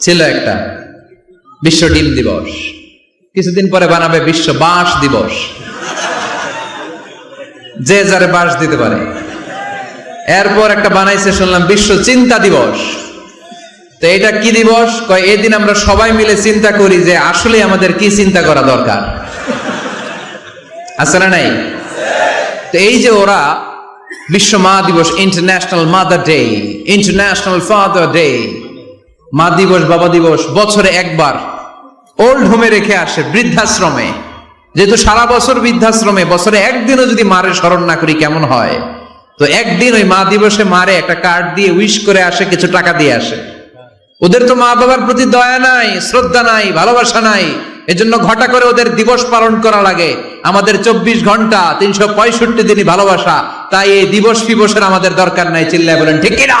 ছিল একটা বিশ্ব ডিম দিবস। কিছুদিন পরে বানাবে বিশ্ব বাঁশ দিবস। যে যারে বাঁশ দিতে পারে। এরপর একটা বানাইছে, শুনলাম, বিশ্ব চিন্তা দিবস। তো এটা কি দিবস? কয় এই দিন আমরা সবাই মিলে চিন্তা করি যে আসলে আমাদের কি চিন্তা করা দরকার। আছে না নাই? তো এই যে ওরা বিশ্ব মা দিবস international mother day international father day মা দিবস, বাবা দিবস বছরে একবার। ওল্ড হোমে রেখে আসে বৃদ্ধাশ্রমে। যেহেতু সারা বছর বৃদ্ধাশ্রমে, বছরে একদিনও যদি মারে স্মরণ না করি, কেমন হয়? তো একদিন ওই মা দিবসে মারে, একটা কার্ড দিয়ে উইশ করে আসে, কিছু টাকা দিয়ে আসে। ওদের তো মা বাবার প্রতি দয়া নাই, শ্রদ্ধা নাই, ভালোবাসা নাই। এজন্য ঘটা করে ওদের দিবস পালন করা লাগে। আমাদের চব্বিশ ঘণ্টা, তিনশো পঁয়ষট্টি দিনই ভালোবাসা। তাই এই দিবস ফিবসের আমাদের দরকার নাই, চিল্লায় বলেন, ঠিক কিনা?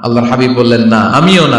আল্লাহর হাবিব বললেন না আমিও না।